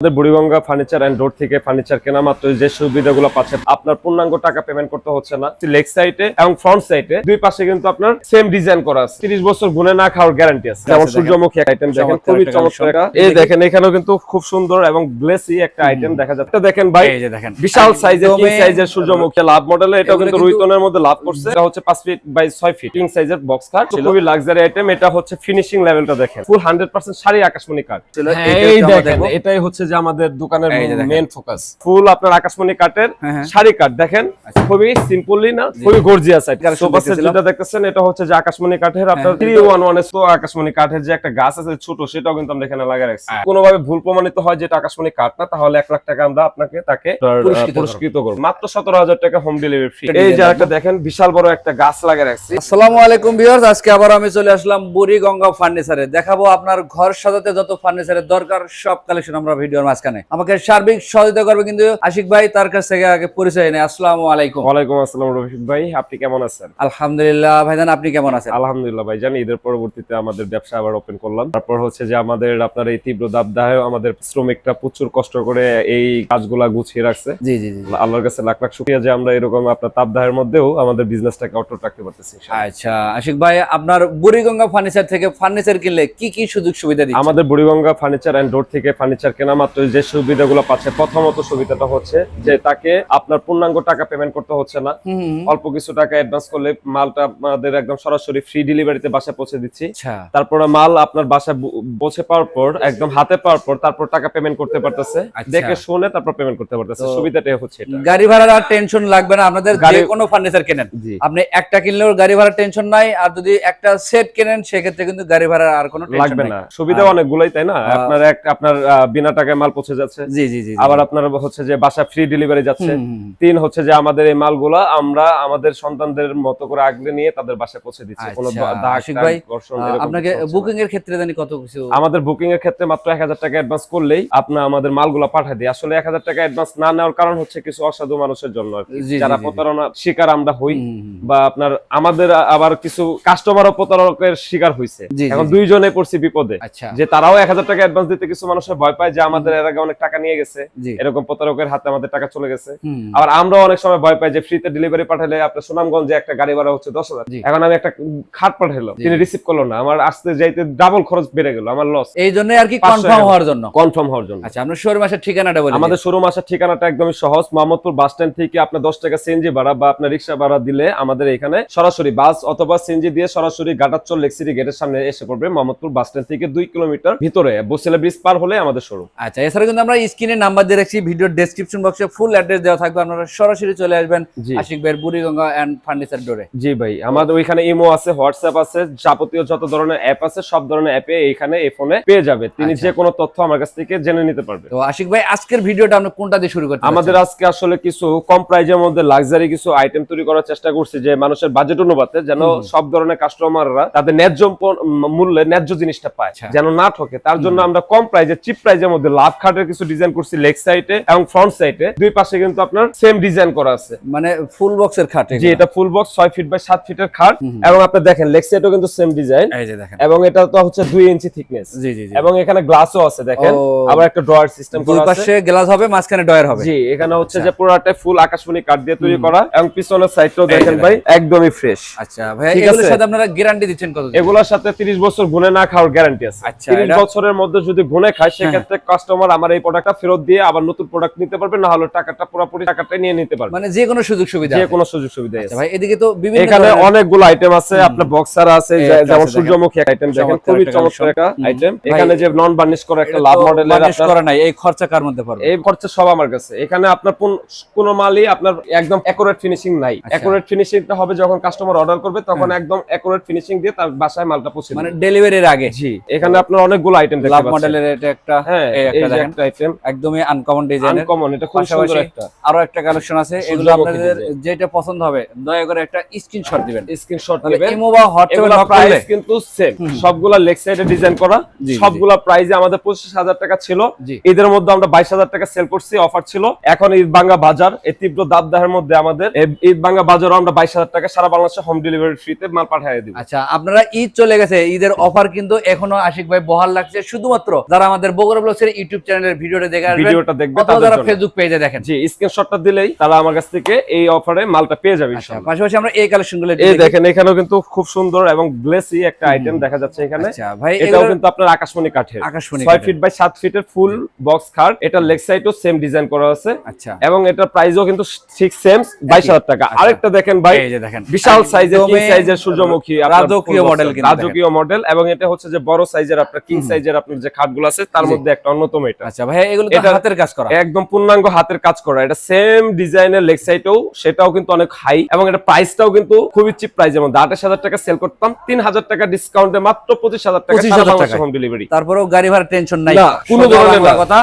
আমাদের Buriganga furniture and road থেকে furniture কেনা মাত্র যে সুবিধাগুলো পাচ্ছেন আপনার পূর্ণাঙ্গ টাকা পেমেন্ট করতে হচ্ছে না। লেগ সাইডে এবং ফ্রন্ট সাইডে দুই পাশে কিন্তু আপনার সেম ডিজাইন করা আছে। তিরিশ বছর গুনে না খাওয়ার গ্যারান্টি আছে। যেমন সূর্যমুখী আইটেম দেখেন খুবই চমৎকার এই দেখেন। এখানেও কিন্তু খুব সুন্দর এবং গ্লেসি একটা আইটেম দেখা যাচ্ছে। এটা দেখেন ভাই এই যে দেখেন। বিশাল সাইজের কিং সাইজের সূর্যমুখী লাভ মডেল এটাও কিন্তু রুইতনের মধ্যে লাভ করছে। এটা হচ্ছে 5 ফিট বাই 6 ফিট কিং সাইজের বক্স কাট খুবই লাক্সারি আইটেম এটা হচ্ছে ফিনিশিং লেভেলটা দেখেন। ফুল 100% শাড়ি আকাশমণি কাট হ্যাঁ, এই দেখেন এটাই হচ্ছে যে আমাদের দোকানের। মেন ফোকাস ফুল আপনার আকাশমণি কাটের হ্যাঁ, হ্যাঁ। শাড়ি কাট দেখেন আচ্ছা। খুবই সিম্পলি না খুবই গর্জিয়াস সোফা সেট যেটা দেখতেছেন এটা হচ্ছে যে আকাশমণি কাঠের আপনার হ্যাঁ। 311 এর তো আকাশমণি কাঠের যে একটা গাছ আছে ছোট সেটাও কিন্তু আমরা এখানে লাগিয়ে রাখছি। কোনোভাবে ভুল প্রমাণিত হয় যেটা আকাশমণি কাঠ না তাহলে এক লাখ টাকা আমরা আপনাকে তাকে পুরস্কৃত করব। মাত্র সতেরো হাজার টাকা হোম ডেলিভারি ফ্রি এই যে একটা দেখেন বিশাল বড় একটা গাছ লাগিয়ে রাখছি আসসালামু আলাইকুম ভিউয়ার্স আজকে আবার আমি চলে আসলাম বুড়িগঙ্গা ফার্নিচারে দেখাবো আপনার ঘর সাজাতে যত ফার্নিচারের দরকার সব কালেকশন আমরা ভিডিওর মাঝখানে। আমাকে সার্বিক সহযোগিতা করবে কিন্তু আশিক ভাই তার কাছ থেকে আগে পরিচয় নেই আসসালামু আলাইকুম। ওয়ালাইকুম আসসালাম রফিক ভাই আপনি কেমন আছেন? আলহামদুলিল্লাহ ভাইজান আপনি কেমন আছেন? আলহামদুলিল্লাহ ভাই জানি ঈদের পরবর্তীতে আমাদের ব্যবসা আবার ওপেন করলাম। তারপর হচ্ছে যে আমাদের আপনার এই তীব্র দাবদাহে আমাদের শ্রমিকরা প্রচুর কষ্ট করে এই কাজগুলা গুছিয়ে রাখছে। জি জি জি। আল্লাহর কাছে লাখ লাখ শুক্রিয়া যে আমরা এরকম আপনার তাপদাহের মধ্যেও আমাদের বিজনেসটাকে অটুট রাখতে পারতেছি আচ্ছা আশিক ভাই আপনার বুড়িগঙ্গা ফার্নিচার থেকে ফার্নিচার কিনলে কি কি সুযোগ সুবিধা দিচ্ছে? আমাদের বুড়িগঙ্গা ফার্নিচার এন্ড রোড থেকে ফার্নিচার কেনা মাত্র যে সুবিধাগুলো পাচ্ছে প্রথমত সুবিধাটা হচ্ছে যে তাকে আপনার পূর্ণাঙ্গ টাকা পেমেন্ট করতে হচ্ছে না। অল্প কিছু টাকা অ্যাডভান্স করলে মালটা আমাদের একদম সরাসরি ফ্রি ডেলিভারিতে বাসায় পৌঁছে দিচ্ছি। আচ্ছা। তারপরে মাল আপনার বাসায় পৌঁছে পাওয়ার পর একদম হাতে পাওয়ার পর তারপর টাকা পেমেন্ট করতে পারতেছে। আচ্ছা। দেখে শুনে তারপর পেমেন্ট করতে পারতেছে। সুবিধাটাই হচ্ছে এটা। গাড়ি ভাড়ার আর টেনশন লাগবে না। আপনাদের যে গাড়ি- কোনো ফার্নিচার কেনেন। আপনি একটা কিনলেও গাড়ি ভাড়ার টেনশন নাই। আর যদি একটা সেট কেনেন সেক্ষেত্রে কিন্তু গাড়ি ভাড়ার আর কোনো টেনশন লাগবে না। সুবিধা অনেকগুলোই তাই না? আপনার এক আপনার বিনা টাকায় মাল পৌঁছে যাচ্ছে জি জি জি। আবার আপনার হচ্ছে যে বাসা ফ্রি ডেলিভারি যাচ্ছে। তিন হচ্ছে যে আমাদের এই মালগুলা আমরা আমাদের সন্তানদের মতো করে আগলে নিয়ে তাদের বাসায় পৌঁছে দিচ্ছি কোনো আচ্ছা, টাগ, ভাই, আপনাকে। বুকিং এর ক্ষেত্রে জানি কত কিছু আমাদের বুকিং এর ক্ষেত্রে মাত্র এক হাজার টাকা অ্যাডভান্স করলেই আপনার আমাদের মালগুলো পাঠিয়ে দিই আসলে এক হাজার টাকা অ্যাডভান্স না নেওয়ার কারণ হচ্ছে কিছু অসাধু মানুষের জন্য যারা। প্রতারণার শিকার আমরা হই। বা আপনার আমাদের আবার কিছু কাস্টমারও প্রতারকের শিকার জি, এখন দুইজনে পড়ছি বিপদে আচ্ছা যে তারাও এক হাজার টাকা অ্যাডভান্স দিতে কিছু মানুষের ভয় পায় যে আমাদের এর আগে অনেক টাকা নিয়ে গেছে। এরকম প্রতারকের হাতে আমাদের টাকা চলে গেছে। আবার আমরা অনেক সময় ভয় পাই যে ফ্রিতে ডেলিভারি পাঠালে আপনার সুনামগঞ্জে একটা গাড়ি ভাড়া হচ্ছে দশ হাজার। এখন আমি একটা খাট পাঠালাম তিনি রিসিভ করল না। আমার আসতে যাইতে ডাবল খরচ বেড়ে গেল আমার লস এই জন্য আর কি কনফার্ম হওয়ার জন্য। কনফার্ম হওয়ার জন্য। আচ্ছা আপনার শোরুম মাসের ঠিকানাটা বলি আমাদের শোরুম আসার ঠিকানাটা একদমই সহজ। মোহাম্মদপুর বাস স্ট্যান্ড থেকে আপনার দশ টাকা সিএনজি ভাড়া বা আপনার রিক্সা ভাড়া দিলে আমাদের এখানে সরাসরি বাস অথবা সিএনজি দিয়ে সরাসরি গাটাচল লেক্সিটি গেটের সামনে এসে পড়বে। মোহাম্মদপুর বাস স্ট্যান্ড থেকে দুই কিলোমিটার ভিতরে বসিলা ব্রিজ পার হলে আমাদের শোরুম আচ্ছা এছাড়া কিন্তু আমরা স্ক্রিনে নাম্বার দিয়ে রাখছি ভিডিওর ডেসক্রিপশন বক্সে ফুল অ্যাড্রেস দেওয়া থাকবে আপনারা সরাসরি চলে আসবেন আশিক ভাইয়ের বুড়িগঙ্গা এন্ড ফার্নিচার ডোরে জি ভাই আমাদের ওইখানে ইমো আছে হোয়াটসঅ্যাপ আছে যাবতীয় যত ধরনের অ্যাপ আছে সব ধরনের অ্যাপে এখানে এই ফোনে পেয়ে যাবে। তিনি আচ্ছা। যে কোনো তথ্য আমার কাছ থেকে জেনে নিতে পারবে। তো আশিক ভাই আজকের ভিডিওটা আমরা কোনটা দিয়ে শুরু করতে আমাদের আজকে আসলে কিছু কম প্রাইজের মধ্যে লাক্সারি কিছু আইটেম তৈরি করার চেষ্টা করছি যে মানুষের বাজেট অনুপাতে যেন সব ধরনের কাস্টমাররা তাদের ন্যায্য মূল্যে ন্যায্য জিনিসটা পায় আচ্ছা। যেন না ঠকে। তার জন্য আমরা কম প্রাইজে চিপ প্রাইজের মধ্যে লাভ খাটের কিছু ডিজাইন করছি লেগ সাইডে এবং ফ্রন্ট সাইডে দুই পাশে কিন্তু আপনার সেম ডিজাইন করা আছে। মানে ফুল বক্সের খাট এগুলো। এটা ফুল বক্স ছয় ফিট বাই সাত ফিটের খাট। এবং আপনি দেখেন লেগ সাইডও কিন্তু সেম ডিজাইন এই যে দেখেন। এবং এটা তো হচ্ছে দুই ইঞ্চি থিকনেস জি জি জি। এবং এখানে গ্লাসও আছে দেখেন। আবার একটা ড্রয়ার সিস্টেম দুই করা আছে। পাশে গ্লাস হবে মাঝখানে ডয়ার হবে। জি এখানে হচ্ছে আচ্ছা। যে পুরোটাই ফুল আকাশমণি কাঠ দিয়ে তৈরি করা। এবং পিছনের সাইডটাও দেখেন। ভাই একদমই ফ্রেশ আচ্ছা ভাই এগুলোর সাথে আপনারা গ্যারান্টি দিচ্ছেন কত এগুলোর সাথে 30 বছর গুনে না খাওয়ার গ্যারান্টি আছে। আচ্ছা, 30 বছরের মধ্যে যদি গুনে খায় সেক্ষেত্রে কাস্টমার আমার এই প্রোডাক্টটা ফেরত দিয়ে আবার নতুন প্রোডাক্ট নিতে পারবে না হলে টাকাটা পুরোপুরি টাকাটা নিয়ে নিতে পারবে। মানে যে কোনো সুযোগ সুবিধা যে কোনো সুযোগ সুবিধা আচ্ছা আছে। ভাই এদিকে তো বিভিন্ন এখানে অনেকগুলো আইটেম আছে আপনার বক্সার আছে যেমন সূর্যমুখী আইটেম দেখেন খুবই চমৎকার একটা আইটেম এখানে যে নন বার্নিশ করা একটা লাভ মডেলের বার্নিশ করা নাই এই খরচা কার মধ্যে পড়বে? এই খরচা সব আমার কাছে। এখানে আপনার কোন- মালই আপনার একদম অ্যাকুরেট ফিনিশিং নাই। আচ্ছা। অ্যাকুরেট ফিনিশিংটা হবে যখন কাস্টমার অর্ডার করবে তখন একদম অ্যাকুরেট ফিনিশিং দিয়ে তার বাসায় মালটা পৌঁছে মানে ডেলিভারির আগে। জি এখানে আপনার অনেকগুলো আইটেম দেখতে পাচ্ছেন। লাভ মডেলের এটা একটা হ্যাঁ একটা দেখেন। আইটেম একদমই আনকমন ডিজাইনের আনকমন এটা খুব সুন্দর একটা। আরও একটা কালেকশন আছে। এগুলো আপনাদের যেটা পছন্দ হবে দয়া করে একটা স্ক্রিনশট দিবেন। স্ক্রিনশট তাহলে ইমো বা হোয়াটসঅ্যাপে নক প্রাইস কিন্তু সেম সবগুলা লেগ সাইডে ডিজাইন করা। জি, জি, সবগুলা প্রাইসে আমাদের পঁচিশ হাজার টাকা ছিল। জি। ঈদের মধ্যে আমরা বাইশ হাজার টাকা সেল করছি অফার ছিল। এখন বাজার এই তীব্র দাবদাহের মধ্যে আমাদের। এই ঈদ বাঙ্গা বাজারও আমরা বাইশ হাজার টাকা সারা বাংলাদেশে হোম ডেলিভারি ফ্রিতে মাল পাঠিয়ে দিব। আচ্ছা আপনারা ঈদ চলে গেছে। ঈদের অফার কিন্তু এখনও আশিক ভাই বহাল লাগছে শুধুমাত্র যারা আমাদের বগুড়া ব্লগসের ইউটিউব চ্যানেলের ভিডিওটা দেখে আসবেন। ভিডিওটা দেখবে অথবা যারা ফেসবুক পেজে দেখেন। জি স্ক্রিনশটটা দিলেই তারা আমার কাছ থেকে এই অফারে মালটা পেয়ে যাবে আচ্ছা ইনশাআল্লাহ। পাশাপাশি আমরা এই কালেকশনগুলো এই দেখেন এখানেও কিন্তু খুব সুন্দর এবং গ্লেসি একটা আইটেম দেখা যাচ্ছে এখানে। আচ্ছা ভাই এটাও কিন্তু আপনার আকাশমণি কাঠের। আকাশমণি ছয় ফিট বাই সাত ফিটের ফুল বক্স খাট এটা লেগ সাইডও সেম ডিজাইন করা আছে। আচ্ছা। এবং এটার প্রাইসও কিন্তু ঠিক সেম বাইশ হাজার টাকা। আচ্ছা। আরেকটা দেখেন ভাই এই যে দেখেন। বিশাল সাইজের কিং সাইজের সূর্যমুখী রাজকীয় মডেল কিন্তু রাজকীয় মডেল এবং এটা হচ্ছে যে বড় সাইজের আপনার কিং সাইজের আপনার যে খাটগুলো আছে তার মধ্যে একটা অন্যতম এটা। আচ্ছা ভাই এগুলো তো হাতের কাজ করা। একদম পূর্ণাঙ্গ হাতের কাজ করা। এটা সেম ডিজাইনের লেগ সাইডও সেটাও কিন্তু অনেক হাই এবং এটা প্রাইসটাও কিন্তু খুবই চিপ প্রাইস যেমন আঠাশ হাজার টাকা সেল করতাম তিন হাজার টাকা ডিসকাউন্টে মাত্র পঁচিশ হাজার টাকা 25,000 টাকায়। হোম ডেলিভারি তারপরেও গাড়ি ভাড়া টেনশন নাই। কোনো ধরনের কথা।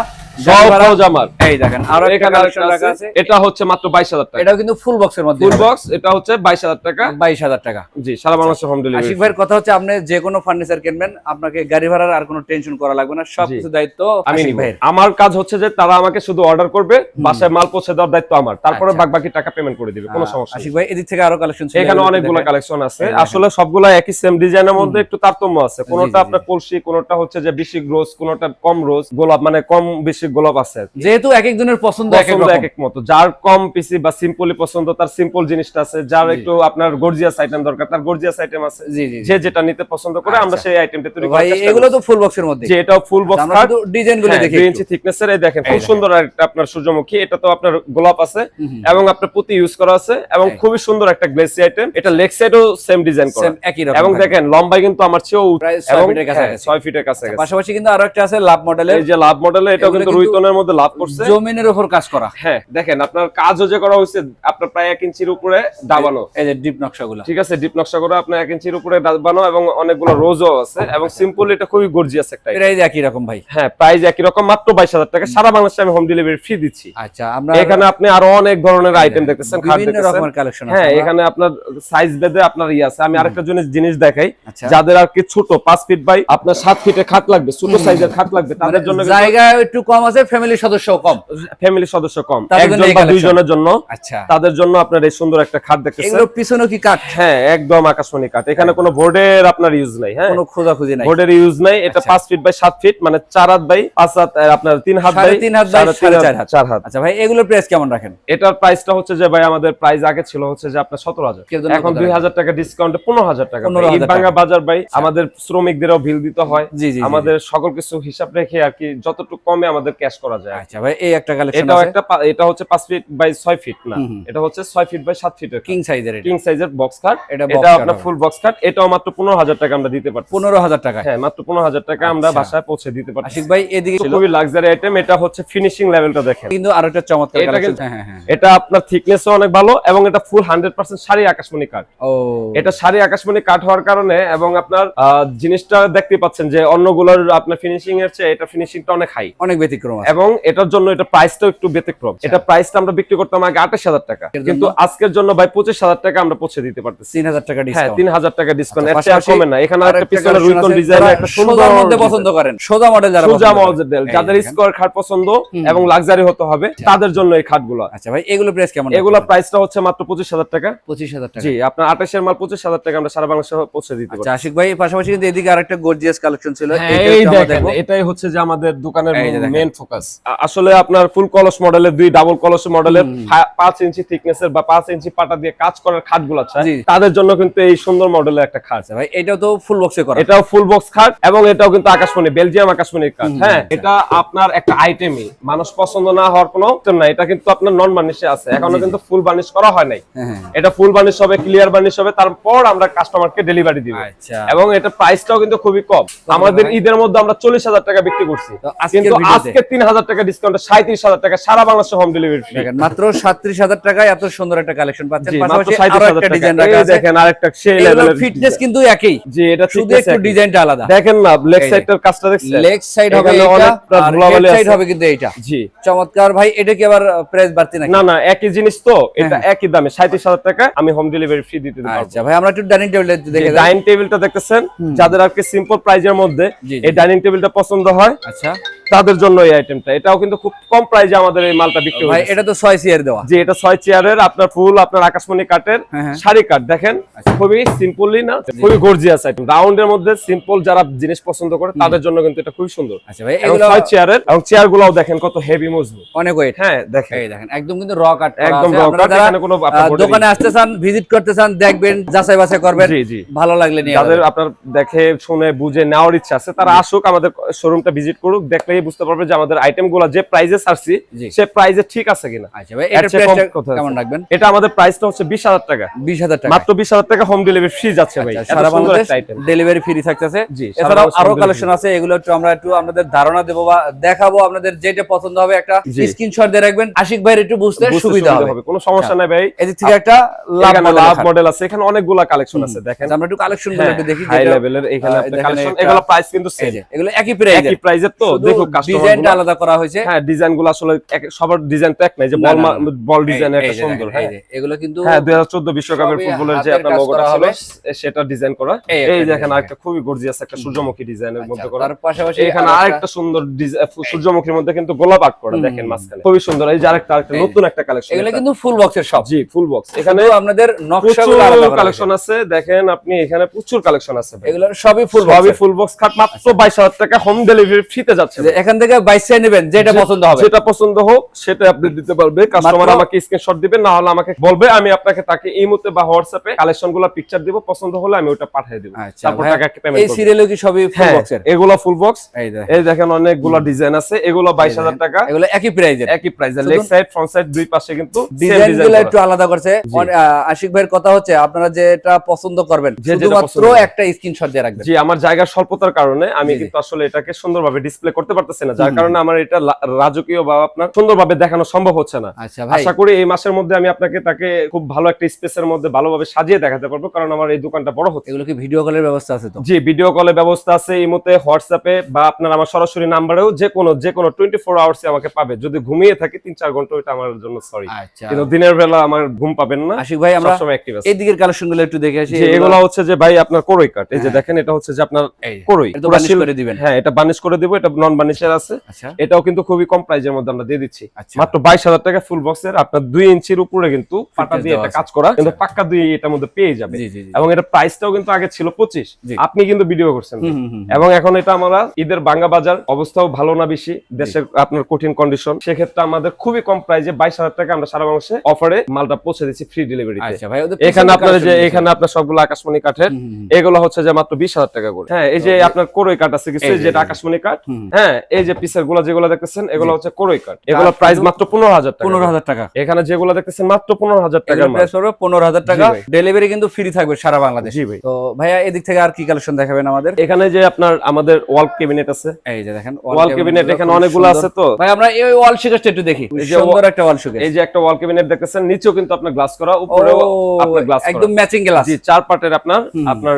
এই দেখেন আরও এখানে আছে, এটা হচ্ছে মাত্র টাকা। এটাও কিন্তু ফুল বক্সের মধ্যে। ফুল বক্স এটা হচ্ছে বাইশ হাজার টাকা। বাইশ হাজার টাকা। জি সারা বাংলাদেশে হোম ডেলিভারি আশিক ভাইয়ের কথা হচ্ছে আপনি যে কোনো ফার্নিচার কিনবেন আপনাকে গাড়ি ভাড়ার আর কোনো টেনশন করা লাগবে না সবকিছু দায়িত্ব আশিক ভাইয়ের। আমার কাজ হচ্ছে যে তারা আমাকে শুধু অর্ডার করবে বাসায় মাল পৌঁছে দেওয়ার দায়িত্ব আমার। তারপরে আচ্ছা। বাকি টাকা পেমেন্ট করে দিবে কোনো সমস্যা আশিক ভাই এদিক থেকে আরও কালেকশন ছিল এখানে অনেকগুলো কালেকশন আছে। আসলে সবগুলা একই সেম ডিজাইনের মধ্যে একটু তারতম্য আছে। কোনটা আপনার কলসি কোনোটা হচ্ছে যে বেশি রোজ কোনোটা কম রোজ গোলাপ মানে কম বেশি গোলাপ আছে যেহেতু এক একজনের পছন্দ এক এক এক মতো। যার কম পিসি বা সিম্পলি পছন্দ তার সিম্পল জিনিসটা আছে। যার একটু আপনার গর্জিয়াস আইটেম দরকার তার গর্জিয়াস আইটেম আছে। জি জি। যে যেটা নিতে পছন্দ করে আমরা আচ্ছা। সেই আইটেমটা তৈরি চেষ্টা এগুলো তো ফুল বক্সের মধ্যে। যে এটাও ফুল বক্স আমরা খাট ডিজাইনগুলো দেখি দুই একটু। ইঞ্চি thickness এর এই দেখেন খুব সুন্দর একটা আপনার সূর্যমুখী। এটা তো আপনার গোলাপ আছে এবং আপনার পুঁতি ইউজ করা আছে এবং। খুবই সুন্দর একটা গ্লেসি আইটেম এটা লেগ সাইডও সেম ডিজাইন করা। Same একই রকম এবং দেখেন লম্বাই কিন্তু আমার চেয়েও প্রায় ছয় ফিটের কাছাকাছি। হ্যাঁ, ছয় ফিটের কাছে পাশাপাশি কিন্তু আরও একটা আছে লাভ মডেলের এই যে লাভ মডেলে এটাও কিন্তু রুইতনের মধ্যে লাভ করছে। জমিনের উপর কাজ করা। হ্যাঁ দেখেন আপনার কাজও যে করা হয়েছে আপনার প্রায় এক ইঞ্চির উপরে দাবানো। এই যে ডিপ নকশাগুলো। ঠিক আছে ডিপ নকশা করে আপনার এক ইঞ্চির উপরে দাবানো এবং অনেকগুলো রোজও আছে এবং সিম্পল এটা খুবই গর্জিয়াস একটা যে একই রকম ভাই। হ্যাঁ প্রাইস একই রকম মাত্র বাইশ হাজার টাকা। সারা বাংলাদেশে আমি হোম ডেলিভারি ফ্রি দিচ্ছি। আচ্ছা আমরা এখানে আপনি আরও অনেক ধরনের আইটেম দেখতেছেন বিভিন্ন রকমের কালেকশন হ্যাঁ এখানে আপনার সাইজ বেঁধে আপনার ইয়ে আছে। আমি আরেকটা জিনিস জিনিস দেখাই। আচ্ছা। যাদের আর কি ছোট পাঁচ ফিট বাই আপনার সাত ফিটের খাট লাগবে ছোট সাইজের খাট লাগবে তাদের জন্য মানে জায়গা একটু কম আছে ফ্যামিলির সদস্য কম। ফ্যামিলি সদস্য কম। একজন বা দুইজনের জন্য আচ্ছা। তাদের জন্য আপনার এই সুন্দর একটা খাট দেখতেছেন। এগুলো পিছনে কি কাঠ? হ্যাঁ একদম আকাশমণি কাঠ। এখানে কোনো বোর্ডের আপনার ইউজ নাই হ্যাঁ। কোনো খোঁজাখুঁজি নাই। বোর্ডের ইউজ নাই। এটা আচ্ছা। পাঁচ ফিট বাই সাত ফিট মানে চার হাত বাই পাঁচ হাত আপনার তিন হাত বাই তিন হাত বাই সাড়ে তিন সাড়ে হাত, চার হাত। আচ্ছা ভাই এগুলোর প্রাইস কেমন রাখেন? এটার প্রাইসটা হচ্ছে যে ভাই আমাদের প্রাইস আগে ছিল হচ্ছে যে আপনার সতেরো হাজার। কেউ জন্য এখন কত দুই রাখেন? হাজার টাকা ডিসকাউন্টে পনেরো হাজার টাকা 15,000 ঈদ বাজার ভাই আমাদের শ্রমিকদেরও বিল দিতে হয়। আমাদের সকল কিছু হিসাব রেখে আর কি যতটুকু কমে আমাদের ক্যাশ করা যায়। আচ্ছা ভাই এই একটা কালেকশন এটাও একটা এটা হচ্ছে পাঁচ ফিট বাই ছয় ফিট না। এটা হচ্ছে ছয় ফিট বাই সাত ফিটের কিং সাইজের এটা। কিং সাইজের বক্স কাট এটা এটা আপনার ফুল বক্স কাট এটাও মাত্র পনেরো হাজার টাকা আমরা দিতে পারছি পনেরো হাজার টাকায়। হ্যাঁ মাত্র পনেরো হাজার টাকা আমরা আচ্ছা। বাসায় পৌঁছে দিতে পারছি আশিক ভাই এদিকে খুবই লাক্সারি আইটেম এটা হচ্ছে ফিনিশিং লেভেলটা দেখেন। কিন্তু আরও একটা চমৎকার এটা কালেকশন হ্যাঁ হ্যাঁ হ্যাঁ। এটা আপনার থিকনেসও অনেক ভালো এবং এটা ফুল হান্ড্রেড পার্সেন্ট শাড়ি আকাশমণি কাঠ ও। এটা শাড়ি আকাশমণি কাঠ হওয়ার কারণে এবং আপনার জিনিসটা দেখতে পাচ্ছেন যে অন্যগুলোর আপনার ফিনিশিং এর চেয়ে এটা ফিনিশিংটা অনেক হাই অনেক ব্যতিক্রম। আছে। এবং এটার জন্য এটা প্রাইসটাও একটু ব্যতিক্রম। এটা প্রাইসটা আমরা বিক্রি করতাম আগে আঠাশ হাজার টাকা। কিন্তু আজকের জন্য ভাই পঁচিশ হাজার টাকা আমরা পৌঁছে দিতে পারতেছি। তিন হাজার টাকা হ্যাঁ ডিসকাউন্ট তিন হাজার টাকা ডিসকাউন্ট আচ্ছা, কমে না। এখানে একটা একটা পিছনে রুইকন ডিজাইন একটা সুন্দর মধ্যে পছন্দ করেন। সোজা মডেল যারা সোজা মডেল যাদের স্কোয়ার খাট পছন্দ এবং লাক্সারি হতে হবে তাদের জন্য এই খাটগুলো আচ্ছা ভাই এগুলো প্রাইস কেমন এগুলা প্রাইসটা হচ্ছে মাত্র পঁচিশ হাজার টাকা। পঁচিশ হাজার টাকা। জি আপনার আটাশের মাল পঁচিশ হাজার টাকা আমরা সারা বাংলাদেশে পৌঁছে দিতে পারি আচ্ছা আশিক ভাই পাশাপাশি কিন্তু এদিকে আরেকটা গর্জিয়াস কালেকশন ছিল। হ্যাঁ। এটাই হচ্ছে যে আমাদের দোকানের। মেন ফোকাস আসলে আপনার ফুল কলস মডেলের দুই ডাবল কলস মডেলের পাঁচ ইঞ্চি থিকনেস এর বা পাঁচ ইঞ্চি পাটা দিয়ে কাজ করার খাটগুলো চায় জি। তাদের জন্য কিন্তু এই সুন্দর মডেলের একটা খাট। আচ্ছা ভাই তো ফুল বক্সে করা। এটাও ফুল বক্স খাট এবং এটাও কিন্তু আকাশমণি বেলজিয়াম আকাশমণির হ্যাঁ এটা আপনার একটা আইটেমই মানুষ পছন্দ না হওয়ার কোনো না এটা কিন্তু আপনার নন বার্নিশে আছে। এখনও কিন্তু ফুল বার্নিশ করা হয় নাই। হ্যাঁ হ্যাঁ। এটা ফুল বার্নিশ হবে ক্লিয়ার বার্নিশ হবে তারপর আমরা কাস্টমারকে ডেলিভারি দিব। আচ্ছা। এবং এটা প্রাইসটাও কিন্তু খুবই কম। আমাদের ঈদের মধ্যে আমরা চল্লিশ হাজার টাকা বিক্রি করছি। কিন্তু ভিডিওতে? আজকে তিন হাজার টাকা ডিসকাউন্টে সাঁত্রিশ হাজার টাকা সারা বাংলাদেশে হোম ডেলিভারি ফ্রি মাত্র সাত্রিশ হাজার টাকায় এত সুন্দর একটা কালেকশন পাচ্ছেন। দেখেন আরেকটা সেই লেভেলের ফিটনেস কিন্তু একই। জি এটা শুধু একটু ডিজাইনটা আলাদা। দেখেন না লেগ সাইডটার কাজটা দেখছেন? লেগ সাইড হবে অনেকটা ধুলাবালি সাইড হবে কিন্তু এইটা। জি। চমৎকার ভাই এটা কি আবার প্রাইস বাড়তি নাকি? না না একই জিনিস তো এটা হ্যাঁ। একই দামে সাঁত্রিশ হাজার টাকা আমি হোম ডেলিভারি ফ্রি দিতে পারব। আচ্ছা ভাই আমরা একটু ডাইনিং টেবিল দেখে। ডাইনিং টেবিলটা দেখতেছেন যাদের আর কি সিম্পল প্রাইজের মধ্যে। এই ডাইনিং টেবিলটা পছন্দ হয়। আচ্ছা। তাদের জন্য এই আইটেমটা এটাও কিন্তু খুব কম প্রাইসে আমাদের এই মালটা বিক্রি ভাই হয় এটা তো ছয় সিয়ার দেওয়া। যে এটা ছয় চেয়ারের আপনার ফুল আপনার আকাশমণি কাঠের হ্যাঁ, হ্যাঁ। শাড়ি কাঠ দেখেন? খুবই সিম্পলি না খুবই গর্জিয়াস আইটেম রাউন্ডের মধ্যে সিম্পল যারা জিনিস পছন্দ করে তাদের জন্য কিন্তু এটা খুবই সুন্দর। আচ্ছা ভাই এগুলো ছয় চেয়ারের এবং চেয়ার গুলাও দেখেন কত হেভি মজবুত। অনেক ওয়েট হ্যাঁ দেখেন। এই দেখেন একদম কিন্তু র কাট একদম raw cut, এখানে কোনো দোকানে আসতে চান ভিজিট করতে চান দেখবেন যাচাই বাছাই করবেন। জি জি। ভালো লাগলে নিয়ে যাদের আপনার দেখে শুনে বুঝে নেওয়ার ইচ্ছা আছে তারা আসুক আমাদের শোরুমটা ভিজিট করুক দেখলেই বুঝতে পারবে যে আমাদের আইটেমগুলা যে প্রাইজে ছাড়ছি সে প্রাইজে ঠিক আছে কিনা। আচ্ছা কেমন রাখবেন? এটা আমাদের প্রাইসটা হচ্ছে বিশ হাজার টাকা। বিশ হাজার টাকা। মাত্র বিশ হাজার টাকা হোম ডেলিভারি ফ্রি যাচ্ছে ভাই। আচ্ছা, সারা বাংলাদেশ ডেলিভারি ফ্রি থাকতেছে। এছাড়াও আরও কালেকশন আছে এগুলো একটু আমরা একটু আপনাদের ধারণা দেবো বা দেখাবো আপনাদের যেটা পছন্দ হবে একটা স্ক্রিনশট দিয়ে রাখবেন। আশিক ভাইয়ের একটু বুঝতে সুবিধা হবে। কোনো সমস্যা নাই ভাই। এদিক থেকে একটা লাভ মডেল আছে এখানে অনেকগুলা কালেকশন আছে দেখেন। আচ্ছা, আমরা একটু কালেকশনগুলো একটু দেখি হাই লেভেলের এখানে কালেকশন এগুলো প্রাইস কিন্তু সেম এগুলো একই প্রাইস একই প্রাইজের তো ডিজাইনটা আলাদা করা হয়েছে। হ্যাঁ ডিজাইনগুলো আসলে সবার ডিজাইন তো এক নাই যে বল। বল ডিজাইন একটা সুন্দর হ্যাঁ। এগুলো কিন্তু হ্যাঁ দুই হাজার চোদ্দ বিশ্বকাপের ফুটবলের যে আপনার লোগোটা ছিল সেটা ডিজাইন করা। এই দেখেন আরেকটা খুবই গর্জিয়াস একটা সূর্যমুখী ডিজাইনের আচ্ছা, মধ্যে করা। তার পাশাপাশি এখানে আরেকটা- সুন্দর সূর্যমুখীর মধ্যে কিন্তু গোলাপ আর্ট করা দেখেন মাঝখানে। খুবই সুন্দর। এই যে আরেকটা আরেকটা নতুন একটা কালেকশন এগুলো কিন্তু ফুল বক্সের সব। জি ফুল বক্স এখানে আপনাদের নকশাগুলো আলাদা কালেকশন আছে। দেখেন আপনি এখানে প্রচুর কালেকশন আছে এগুলো সবই ফুল সবই ফুল বক্স খাট মাত্র বাইশ হাজার টাকা হোম ডেলিভারি ফ্রিতে যাচ্ছে। এখান থেকে চাই নেবেন যেটা পছন্দ হবে। যেটা পছন্দ হোক সেটা আপনি দিতে পারবে। কাস্টমার আমাকে স্ক্রিনশট দিবে না হলে আমাকে বলবে আমি আপনাকে তাকে এই মুহূর্তে বা হোয়াটসঅ্যাপে কালেকশনগুলো পিকচার দিব পছন্দ হলে আমি ওটা পাঠিয়ে দিব। আচ্ছা তারপর টাকা এই পেমেন্ট করব সিরিয়ালও কি সবই ফুল হ্যাঁ বক্সের এগুলো ফুল বক্স এই দেখেন। এই অনেকগুলো ডিজাইন আছে এগুলো বাইশ হাজার টাকা। এগুলো একই প্রাইজের একই প্রাইস শুধু- লেগ সাইড ফ্রন্ট সাইড দুই পাশে কিন্তু same ডিজাইন design গুলো করা। একটু আলাদা করছে। আশিক ভাইয়ের কথা হচ্ছে আপনারা যেটা পছন্দ করবেন শুধুমাত্র একটা স্ক্রিনশট দিয়ে রাখবেন। জি আমার জায়গার স্বল্পতার কারণে আমি। কিন্তু আসলে এটাকে সুন্দরভাবে ডিসপ্লে করতে পারতেছি না যার কারণে আমার এটা রাজকীয় বা আপনার সুন্দরভাবে দেখানো সম্ভব হচ্ছে না। আচ্ছা আশা করি এই মাসের মধ্যে আমি আপনাকে তাকে খুব ভালো একটা স্পেসের মধ্যে ভালোভাবে সাজিয়ে দেখাতে পারব কারণ আমার এই দোকানটা বড় হচ্ছে। এগুলো কি ভিডিও কলের ব্যবস্থা আছে তো? জি ভিডিও কলের ব্যবস্থা আছে এই মতে হোয়াটসঅ্যাপে বা আপনার আমার সরাসরি নাম্বারেও যে কোনো যে কোনো টোয়েন্টি ফোর আওয়ার্স আমাকে পাবে। যদি ঘুমিয়ে থাকি তিন চার ঘণ্টা ওইটা আমার জন্য সরি আচ্ছা। কিন্তু দিনের বেলা আমার ঘুম পাবেন না আশিক ভাই আমরা সবসময় অ্যাক্টিভ আছে। এই দিকের কালেকশনগুলো একটু দেখে আসি। যে এগুলো হচ্ছে যে ভাই আপনার কোরই কাট এই যে হ্যাঁ। দেখেন এটা হচ্ছে যে আপনার কোরই এটা বানিশ করে দিবেন। হ্যাঁ এটা বানিশ করে দিব এটা নন বানিশের আছে। আচ্ছা। এটাও কিন্তু খুবই কম প্রাইজের মধ্যে আমরা দিয়ে দিচ্ছি। আচ্ছা। মাত্র বাইশ হাজার টাকা ফুল বক্সের আপনার দুই ইঞ্চির উপরে কিন্তু পাটা দিয়ে এটা কাজ করা কিন্তু পাক্কা দুই এটার মধ্যে পেয়ে যাবে। এবং এটা প্রাইসটাও কিন্তু আগে ছিল পঁচিশ। আপনি কিন্তু ভিডিও করছেন। এবং এখন এটা আমরা ঈদের বাঙ্গা বাজার অবস্থাও ভালো না বেশি। দেশের আপনার কঠিন কন্ডিশন সেক্ষেত্রে আমাদের খুবই কম প্রাইজে বাইশ হাজার টাকা আমরা সারা বাংলাদেশে অফারে মালটা পৌঁছে দিচ্ছি ফ্রি ডেলিভারি আচ্ছা এখানে আপনার যে এখানে আপনার সবগুলো আকাশমণি কাঠের। এগুলো হচ্ছে যে মাত্র বিশ হাজার টাকা করে। হ্যাঁ এই যে আপনার কোরই কাঠ আছে কিছু যেটা আকাশমণি কাঠ হ্যাঁ এই যে পিসেরগুলো যেগুলো দেখতেছেন এগুলো হচ্ছে কোরই কাঠ। এগুলো প্রাইস মাত্র পনেরো হাজার টাকা। পনেরো হাজার টাকা। এখানে যেগুলো দেখতেছেন মাত্র পনেরো হাজার মাল। প্রাইস পড়বে পনেরো হাজার টাকা। ডেলিভারি কিন্তু ফ্রি থাকবে সারা বাংলাদেশ। জি ভাই। তো ভাইয়া এদিক থেকে আর কি কালেকশন দেখাবেন আমাদের? এখানে যে আপনার আমাদের ওয়াল ক্যাবিনেট আছে। এই যে দেখেন ওয়াল ক্যাবিনেট এখানে অনেকগুলো আছে তো। ভাই আমরা এই ওয়াল শোকেসটা একটু দেখি। এই যে সুন্দর একটা ওয়াল শোকেস এই যে একটা ওয়াল ক্যাবিনেট দেখতেছেন নিচেও কিন্তু আপনার গ্লাস করা উপরেও আপনার গ্লাস একদম ম্যাচিং গ্লাস জি চার পার্টের আপনার আপনার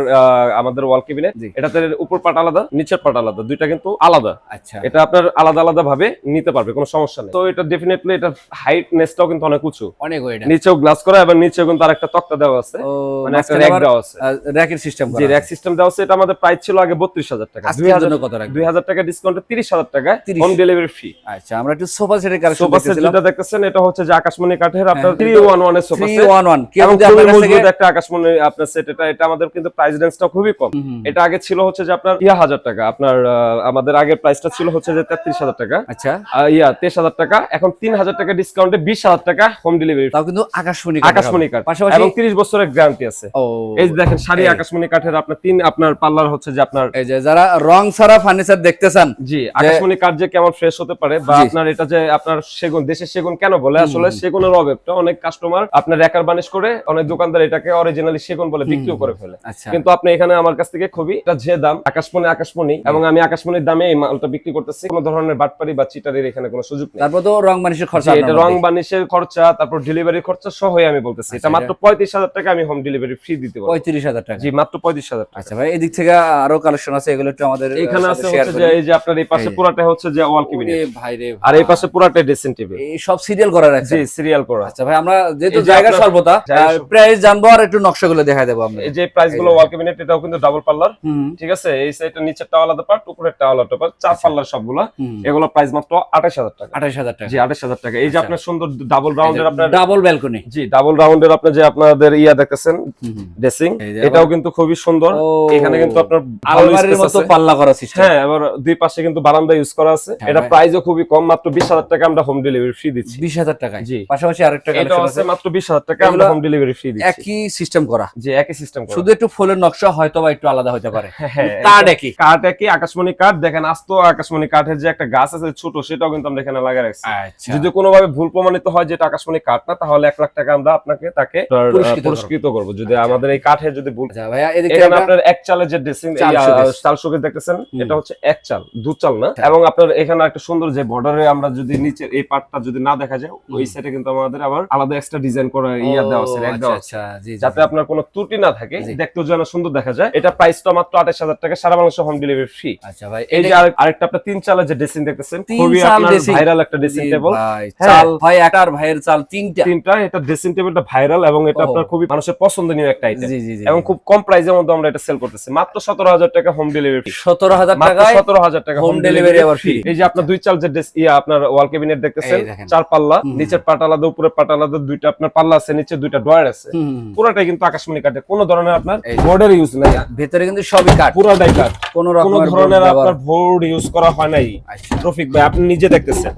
আমাদের ওয়াল ক্যাবিনেট। এটাতে উপর পার্ট আলাদা নিচের পার্ট আলাদা দুইটা কিন্তু আলাদা। আচ্ছা এটা আপনার আলাদা আলাদা ভাবে নিতে পারবে কোনো সমস্যা নেই। তো এটা ডেফিনেটলি এটা হাইটনেসটাও কিন্তু অনেক উঁচু। অনেক ওয়েট নিচেও গ্লাস করা এবং নিচেও কিন্তু আরেকটা তক্তা দেওয়া আছে। মানে একটা র্যাক দেওয়া আছে। র‍্যাকের সিস্টেম যে র্যাক সিস্টেম দেওয়া আছে। এটা আমাদের প্রাইস ছিল আগে বত্রিশ হাজার টাকা। দুই আজকের হাজার জন্য কত রাখবেন? দুই হাজার টাকা ডিসকাউন্টে তিরিশ হাজার টাকায় 30 হোম ডেলিভারি ফ্রি আচ্ছা আমরা একটু সোফা সেটের কালেকশন সোফা সেট যেটা দেখতেছেন এটা হচ্ছে যে আকাশমণি কাঠের আপনার হ্যাঁ, থ্রি এটা ওয়ান ওয়ানের সোফা 311 কেউ এবং যদি আপনার কাছ মজবুত একটা আকাশমণি আপনার সেট এটা এটা আমাদের কিন্তু প্রাইস রেঞ্জটা খুবই কম। এটা আগে ছিল হচ্ছে যে আপনার ইয়া হাজার টাকা। আপনার আমাদের আগের প্রাইসটা ছিল হচ্ছে যে তেত্রিশ হাজার টাকা। আচ্ছা। ইয়া তেইশ হাজার টাকা। এখন তিন হাজার টাকা ডিসকাউন্টে বিশ হাজার টাকা হোম ডেলিভারি তাও কিন্তু আকাশমণি আকাশমণি। কাঠ। পাশাপাশি এবং তিরিশ বছরের গ্যারান্টি আছে। এই দেখেন শাড়ি আকাশমণি কাঠের আপনার তিন আপনার পার্লার হচ্ছে যে আপনার এই যে যারা রং ছাড়া ফার্নিচার দেখতে চান জি আকাশমণি কাঠ যে কেমন ফ্রেশ হতে পারে বা আপনার এটা যে আপনার সেগুন দেশের সেগুন কেন বলে? আসলে সেগুনের অভাবটা অনেক কাস্টমার আপনার রেকার বানিশ করে অনেক দোকানদার এটাকে অরিজিনালি সেগুন বলে বিক্রিও করে ফেলে। আচ্ছা। কিন্তু আপনি এখানে আমার কাছ থেকে খুবই এটা যে দাম আকাশমণি আকাশমণি এবং আমি আকাশমণির দামে এই মালটা বিক্রি করতেছি কোনো ধরনের বাটপারি বা চিটারির এখানে কোনো সুযোগ নেই। তারপর তো রং মানুষের খরচা এটা রং। বানিশের খরচা তারপর ডেলিভারি খরচা সহ আমি বলতেছি। আচ্ছা, এটা মাত্র পঁয়ত্রিশ হাজার টাকা আমি হোম ডেলিভারি ফ্রি দিতে পারব। পঁয়ত্রিশ হাজার টাকা। জি মাত্র পঁয়ত্রিশ হাজার টাকা। আচ্ছা ভাই এদিক থেকে আরও কালেকশন আছে এগুলো একটু আমাদের এখানে আছে হচ্ছে যে এই যে আপনার এই পাশে পুরাটা হচ্ছে যে ওয়াল ক্যাবিনেট। ওরে ভাই রে আর এই পাশে পুরাটাই ড্রেসিং টেবিল এই সব সিরিয়াল করা রাখছে জি সিরিয়াল করা। আচ্ছা ভাই আমরা যেহেতু যে জায়গা স্বল্পতা প্রাইস জানব আর একটু নকশাগুলো দেখা দেবো আমরা। এই যে প্রাইসগুলো ওয়াল ক্যাবিনেট এটাও কিন্তু ডাবল পার্লার ঠিক আছে? এই সাইডটা নিচেরটা আলাদা পার্ট উপরেরটা আলাদা পার্ট চার পাল্লা পাল্লার সবগুলা এগুলো প্রাইস মাত্র আঠাশ হাজার টাকা। আঠাশ হাজার টাকা। জি আঠাশ হাজার টাকা। এই যে আচ্ছা। আপনার সুন্দর ডাবল রাউন্ডের আপনার ডাবল ব্যালকনি জি ডাবল রাউন্ডের আপনি যে আপনাদের ইয়া দেখতেছেন ড্রেসিং এটাও কিন্তু খুবই সুন্দর। এখানে কিন্তু আপনার আলমারির মতো পাল্লা করা সিস্টেম হ্যাঁ এবার দুই পাশে কিন্তু বারান্দা ইউজ করা আছে। হ্যাঁ এটা প্রাইসও খুবই কম মাত্র বিশ হাজার টাকা আমরা হোম ডেলিভারি ফ্রি দিচ্ছি। বিশ হাজার টাকায়? জি। পাশাপাশি আরেকটা এটা কালেকশন আছে মাত্র বিশ হাজার টাকা আমরা হোম ডেলিভারি ফ্রি দিচ্ছি। একই সিস্টেম করা। জি একই সিস্টেম করা। শুধু একটু ফুলের নকশা হয়তো বা একটু আলাদা হতে পারে। হ্যাঁ কার্ড একই। কাঠ একই আকাশমণি কাঠ দেখেন আস্ত আকাশমণি কাঠের যে একটা গাছ আছে ছোট সেটাও কিন্তু আমরা এখানে লাগা রাখছি আচ্ছা যদি কোনোভাবে ভুল প্রমাণিত হয় যে এটা আকাশমণি কাঠ না তাহলে এক লাখ টাকা আমরা আপনাকে তাকে পুরস্কৃত করব। যদি আমাদের এই কাঠের যদি ভুল আচ্ছা এখানে আপনার এক চালের যে ড্রেসিং চাল শোকেস। শোকেস দেখতেছেন এটা হচ্ছে এক চাল দু চাল না আচ্ছা। এবং আপনার এখানে একটা সুন্দর যে বর্ডারে আমরা যদি নিচের এই পার্টটা যদি না দেখা যায় ওই সাইডে কিন্তু আমাদের আবার আলাদা এক্সট্রা ডিজাইন করা ইয়া দেওয়া আছে আচ্ছা, দেওয়া আছে। আচ্ছা, যাতে আপনার কোনো ত্রুটি না থাকে। দেখতেও যেন সুন্দর দেখা যায় এটা প্রাইসটা মাত্র আঠাশ হাজার টাকা সারা বাংলাদেশে হোম ডেলিভারি ফ্রি আচ্ছা ভাই এই যে আরেকটা আপনার তিন চালের যে ড্রেসিং দেখতেছেন খুবই আপনার ভাইরাল একটা ড্রেসিং টেবিল হ্যাঁ। চাল হয় একটা আর ভাইয়ের চাল তিনটা। তিনটা এটা ড্রেসিং টেবিলটা ভাইরাল এবং এটা আপনার খুবই মানুষের পছন্দনীয় একটা আইটেম এবং খুব কম প্রাইসের মধ্যে আমরা এটা সেল করতেছি। মাত্র সতেরো হাজার টাকা হোম ডেলিভারি ফ্রি সতেরো হাজার মাত্র টাকায় সতেরো হাজার টাকা হোম ডেলিভারি আবার ফ্রি এই যে আপনার দুই চাল যে ড্রেস ইয়া আপনার ওয়াল ক্যাবিনেট দেখতেছেন চার পাল্লা নিচের পাট আলাদা উপরের পাট আলাদা দুইটা আপনার পাল্লা আছে নিচে দুইটা ড্রয়ার আছে। পুরোটাই কিন্তু আকাশমণি কাঠের কোনো ধরনের আপনার। বোর্ডের ইউজ নাই। ভেতরে কিন্তু সবই কাঠ। পুরোটাই কোনো কোনো ধরনের আপনার বোর্ড ইউজ করা হয় নাই। আচ্ছা, রফিক ভাই আপনি নিজে দেখতেছেন।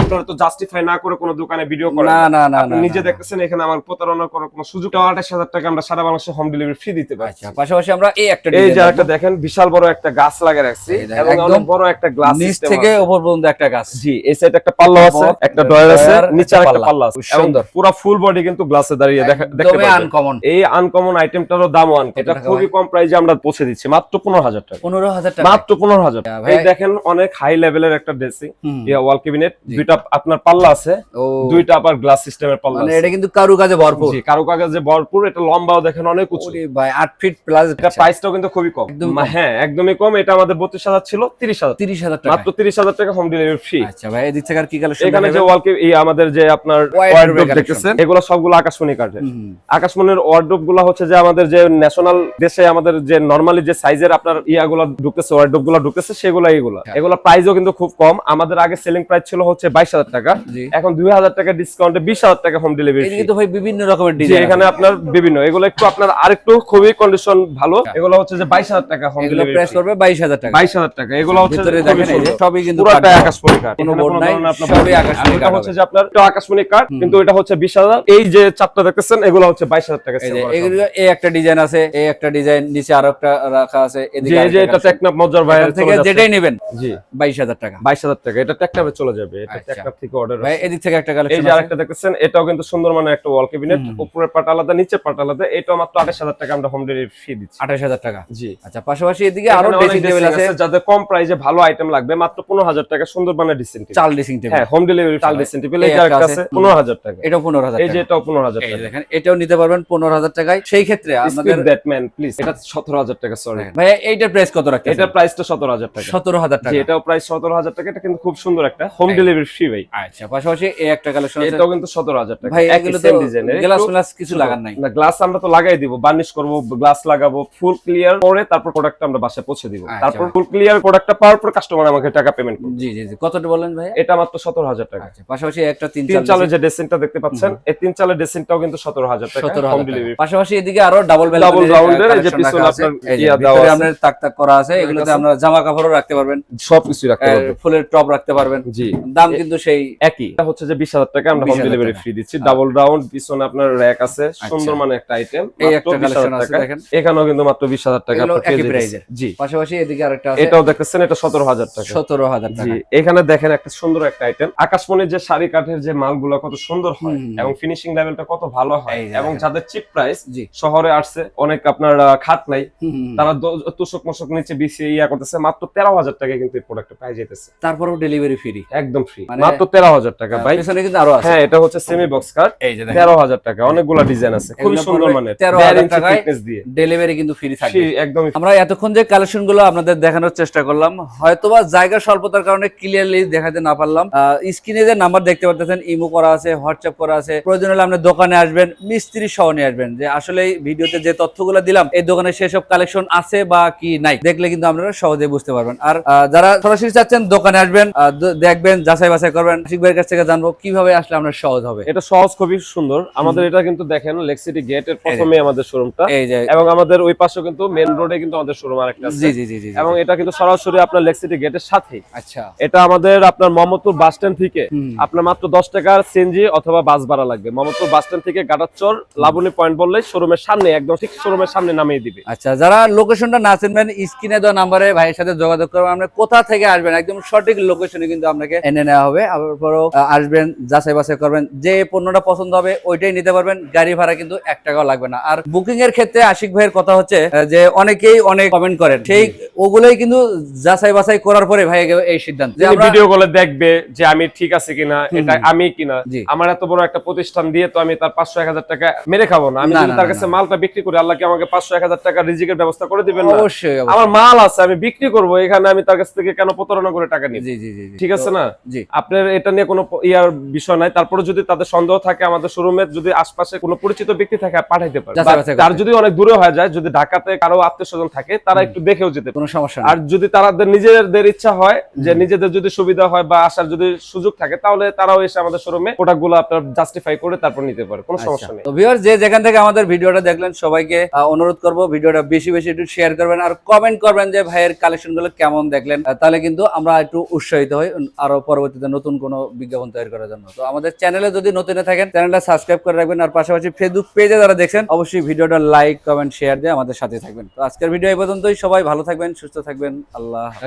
আপনারা তো জাস্টিফাই না করে কোনো দোকানে ভিডিও করেন। না না না আপনি নিজে। দেখতেছেন এখানে আমার প্রতারণা করার কোনো সুযোগ আঠাশ হাজার টাকা আমরা সারা বাংলাদেশে হোম ডেলিভারি ফ্রি দিতে পারছি। আচ্ছা পাশাপাশি আমরা এই একটা এই যে একটা দেখেন বিশাল বড় একটা গাছ লাগা রাখছি এবং অনেক বড় একটা গ্লাস নিচ থেকে উপর পর্যন্ত একটা গাছ। জি এই সাইডে একটা পাল্লা আছে একটা ডয়ার আছে নিচে একটা একটা পাল্লা। আছে। সুন্দর। পুরো ফুল বডি কিন্তু গ্লাসে দাঁড়িয়ে দেখা- দেখতে পাবেন। আনকমন এই আনকমন আইটেমটারও দাম ওয়ান এটা খুবই কম প্রাইসে আমরা পৌঁছে দিচ্ছি মাত্র পনেরো হাজার টাকা। পনেরো হাজার টাকা। মাত্র পনেরো হাজার আচ্ছা, এই ভাই। দেখেন অনেক হাই লেভেলের একটা ড্রেসিং ইয়া ওয়াল ক্যাবিনেট দুইটা আপনার পাল্লা আছে দুইটা আবার গ্লাস সিস্টেমের পাল্লা মানে আছে। এটা কিন্তু কারু কাজে ভরপুর। জি কারও কাগজে ভরপুর এটা লম্বাও দেখেন অনেক উঁচু। ভাই আট ফিট প্লাস এটা প্রাইসটাও কিন্তু খুবই কম। হ্যাঁ একদমই কম এটা আমাদের বত্রিশ হাজার ছিল তিরিশ হাজার। তিরিশ হাজার টাকা। মাত্র তিরিশ হাজার টাকা হোম ডেলিভারি ফ্রি আচ্ছা ভাই এদিক থেকে আর কি কালেকশন এখানে যে ওয়াল এই আমাদের যে আপনার ওয়ার্ডরোব। দেখতেছেন এগুলো সবগুলো আকাশমণি কাঠের। আকাশমণির ওয়ার্ডরোবগুলো হচ্ছে যে আমাদের যে ন্যাশনাল দেশে আমাদের যে নরমালি যে সাইজের আপনার ইয়াগুলো ঢুকতেছে ওয়ার্ডরোবগুলো ঢুকতেছে সেগুলো এইগুলো। হ্যাঁ। এগুলো প্রাইসও কিন্তু খুব কম। আমাদের আগে সেলিং প্রাইস ছিল হচ্ছে বাইশ হাজার টাকা। এখন দুই হাজার টাকা ডিসকাউন্টে বিশ হাজার টাকা হোম ডেলিভারি ভাই বিভিন্ন রকমের ডিজাইন এখানে আপনার বিভিন্ন। এগুলো একটু আপনার আরেকটু খুবই কন্ডিশন ভালো। এগুলো হচ্ছে যে বাইশ হাজার টাকা হোম ডেলিভারি করবে বাইশ হাজার টাকা। বাইশ হাজার টাকা। এগুলো হচ্ছে সবই কিন্তু কাঠ আকাশমণি কাঠ। কোনো বোর্ড নাই, সবই। আকাশমণি কাঠ হচ্ছে যে আপনার এটা আকাশমণি কাঠ কিন্তু এটা হচ্ছে বিশ হাজার। এই যে চারটা দেখতেছেন এগুলো হচ্ছে বাইশ হাজার টাকা এই একটা ডিজাইন আছে এই একটা ডিজাইন নিচে আরও একটা রাখা আছে এদিকে এই যে এটা। টেকনাফ মজ্জার ভাইয়ের থেকে যেটাই নেবেন। জি। বাইশ হাজার টাকা। এটা টেকনাফে চলে যাবে। এটা। থেকে অর্ডার ভাই এদিক থেকে একটা এই যে আরেকটা দেখতেছেন এটাও কিন্তু সুন্দর একটা ওয়াল ক্যাবিনেট উপরের পাট আলাদা নিচের পাট আলাদা। এটাও মাত্র আঠাশ হাজার টাকা আমরা হোম ডেলিভারি ফি দিচ্ছি। আঠাশ হাজার টাকা। জি। আচ্ছা পাশাপাশি এদিকে আরও ড্রেসিং টেবিল আছে। আছে যাদের কম প্রাইসে ভালো আইটেম লাগবে মাত্র পনেরো হাজার টাকা সুন্দর ডিসেন্ট চাল ড্রেসিং টেবিল হ্যাঁ হোম ডেলিভারি চাল ড্রেসিং টেবিল এটা একটা একটা আছে। আছে। পনেরো হাজার টাকা। এটাও এই যে টাকা। দেখেন এটাও নিতে পারবেন পনেরো হাজার টাকায় সেই ক্ষেত্রে আপনাদের স্পিড প্লিজ এটা সতেরো হাজার টাকা সরি ভাই এইটার প্রাইস কত রাখতে এটা প্রাইসটা সতেরো হাজার টাকা। সতেরো হাজার জি টাকা। এটাও প্রাইস সতেরো হাজার টাকা এটা কিন্তু খুব সুন্দর একটা হোম ডেলিভারি ফ্রি ভাই। আচ্ছা পাশাপাশি এই একটা কালেকশন এটাও কিন্তু সতেরো হাজার টাকা। ভাই এগুলো তো গ্লাস গ্লাস কিছু লাগার নাই। না গ্লাস আমরা তো লাগাই দিব বার্নিশ করব গ্লাস লাগাবো ফুল ক্লিয়ার করে তারপর প্রোডাক্ট আমরা বাসায় পৌঁছে দিব। আচ্ছা। তারপর ফুল ক্লিয়ার প্রোডাক্টটা পাওয়ার পর কাস্টমার আমাকে টাকা পেমেন্ট করবে। জি জি জি। কতটা বলেন ভাই? এটা মাত্র সতেরো হাজার টাকা। আচ্ছা পাশাপাশি একটা তিন তিন চালের যে ড্রেসিংটা দেখতে পাচ্ছেন এই তিন চালের ড্রেসিংটাও কিন্তু সতেরো হাজার টাকা সতেরো হোম ডেলিভারি পাশাপাশি এদিকে আরও ডাবল এর এই যে পিছনে আপনার ইয়া দেওয়া আছে। আপনার তাক তাক করা আছে এগুলোতে। আপনারা জামা কাপড়ও রাখতে পারবেন। সব কিছু রাখতে আর পারবে। ফুলের টপ রাখতে পারবেন। জি। দাম কিন্তু সেই একই। এটা হচ্ছে যে বিশ হাজার টাকা আমরা হোম ডেলিভারি ফ্রি দিচ্ছি। ডাবল রাউন্ড পিছনে আপনার র্যাক আছে। সুন্দর আচ্ছা। মানে একটা আইটেম এই একটা collection আছে, দেখেন। এখানেও কিন্তু মাত্র বিশ হাজার টাকা আপনার একই। জি। পাশাপাশি এদিকে আরেকটা আছে। এটাও দেখতেছেন এটা সতেরো হাজার টাকা। সতেরো হাজার জি। এখানে দেখেন একটা সুন্দর একটা আইটেম আকাশমণির যে শাড়ি কাঠের যে মালগুলো কত সুন্দর হয় এবং ফিনিশিং লেভেলটা কত ভালো হয় এবং যাদের চিপ প্রাইস জি। শহরে আসছে অনেক আপনার আহ, খাট নাই। তারা তুষক মশক নিচে বিছিয়ে ইয়া করতেছে মাত্র তেরো হাজার টাকা কিন্তু এই প্রোডাক্ট পাই যেতেছে তারপরেও ডেলিভারি ফ্রি একদম ফ্রি মানে- মাত্র তেরো হাজার টাকা ভাই। পেছনে কিন্তু আরও আছে। হ্যাঁ এটা হচ্ছে সেমি বক্স কাট এই যে দেখেন। তেরো হাজার টাকা অনেকগুলো ডিজাইন আছে। এগুলো সুন্দর মানে 13,000 টাকায়। ডেলিভারি কিন্তু ফ্রি থাকবে। একদমই আমরা এতক্ষণ যে কালেকশনগুলো আপনাদের দেখানোর চেষ্টা করলাম হয়তোবা জায়গা স্বল্পতার কারণে ক্লিয়ারলি দেখাতে না পারলাম। স্ক্রিনে যে নাম্বার দেখতে পাচ্ছেন ইমো করা আছে হোয়াটসঅ্যাপ করা আছে। প্রয়োজন হলে আপনি দোকানে আসবেন মিস্ত্রি সহ নিয়ে আসবেন। যে আসলে ভিডিওতে যে তথ্যগুলো দিলাম এই দোকানে সেসব কালেকশন আছে বা কি নাই দেখলে কিন্তু আপনারা সহজে বুঝতে পারবেন। আর যারা সরাসরি চাচ্ছেন দোকানে আসবেন দেখবেন যাচাই বাছাই করবেন। আশিক ভাইয়ের কাছ থেকে জানব কীভাবে আসলে আপনার সহজ হবে। এটা সহজ খুবই সুন্দর। আমাদের এটা কিন্তু দেখেন লেক সিটি গেটের প্রথমে আমাদের শোরুমটা এবং আমাদের ওই পাশে কিন্তু মেন রোডে কিন্তু আমাদের শোরুম আরেকটা আছে। জি জি জি। এবং এটা কিন্তু সরাসরি আপনার লেক সিটি গেটের সাথেই। আচ্ছা। এটা আমাদের আপনার মোহাম্মদপুর বাস স্ট্যান্ড থেকে। আপনার মাত্র দশ টাকার সিএনজি অথবা বাস ভাড়া লাগবে। মোহাম্মদপুর বাস স্ট্যান্ড থেকে গাটারচর লাবণী পয়েন্ট বললে শোরুমের সামনে একদম ঠিক শোরুমের সামনে নামিয়ে দিবে। আচ্ছা যারা লোকেশনটা না চিনবেন স্ক্রিনে দেওয়া নাম্বারে ভাইয়ের সাথে যোগাযোগ করবেন। আপনি কোথা থেকে আসবেন? একদম সঠিক লোকেশনে কিন্তু আপনাকে এনে নেওয়া হবে। আবার পরও আসবেন যাচাই বাছাই করবেন যে পণ্যটা পছন্দ হবে ওইটাই নিতে পারবেন। গাড়ি ভাড়া কিন্তু এক টাকাও লাগবে না। আর বুকিং এর ক্ষেত্রে আশিক ভাইয়ের কথা হচ্ছে যে অনেকেই অনেক কমেন্ট করেন। সেই ওগুলোই কিন্তু যাচাই বাছাই করার পরে ভাই এই সিদ্ধান্ত। ভিডিও কলে দেখবে যে আমি ঠিক আছে কিনা এটা আমি কিনা। আমার এত বড় একটা প্রতিষ্ঠান দিয়ে তো আমি তার পাঁচশো এক হাজার টাকা মেরে খাব না। আমি তার কাছে মালটা বিক্রি করি আল্লাহ কি আমাকে পাঁচশো এক হাজার টাকা রিজিকের ব্যবস্থা করে দিবেন না? অবশ্যই। আমার মাল আছে আমি বিক্রি করব। এখানে আমি তার কাছ থেকে কেন প্রতারণা করে টাকা নিব। ঠিক আছে না? আপনার এটা নিয়ে কোনো ইয়ার বিষয় নাই। তারপরে যদি তাদের সন্দেহ থাকে আমাদের শোরুমে যদি আশপাশে কোনো পরিচিত ব্যক্তি থাকে পাঠাইতে পারে তার যদি অনেক দূরে হয়ে যায় যদি ঢাকাতে কারও আত্মীয় স্বজন থাকে তারা একটু দেখেও যেতে কোনো সমস্যা আর যদি তাদের নিজেদের ইচ্ছা হয় যে নিজেদের যদি সুবিধা হয় বা আসার যদি সুযোগ থাকে তাহলে তারাও এসে আমাদের শোরুমে প্রোডাক্টগুলো আপনার জাস্টিফাই করে তারপর নিতে পারে। কোনো সমস্যা নেই। তো ভিউয়ার যে যেখান থেকে আমাদের ভিডিওটা দেখলেন সবাইকে অনুরোধ করব ভিডিওটা বেশি বেশি একটু শেয়ার করবেন। আর কমেন্ট করবেন যে ভাইয়ের কালেকশনগুলো কেমন দেখলেন। তাহলে কিন্তু আমরা একটু উৎসাহিত হই আরও পরবর্তীতে নতুন কোনো বিজ্ঞাপন তৈরি করার জন্য। তো আমাদের চ্যানেলে যদি নতুন থাকেন, চ্যানেলটা সাবস্ক্রাইব করে রাখবেন আর পাশাপাশি ফেসবুক পেজে যারা দেখছেন, অবশ্যই ভিডিওটা লাইক কমেন্ট শেয়ার দিয়ে আমাদের সাথে থাকবেন। তো আজকের ভিডিও এই পর্যন্তই। সবাই ভালো থাকবেন, সুস্থ থাকবেন। আল্লাহ।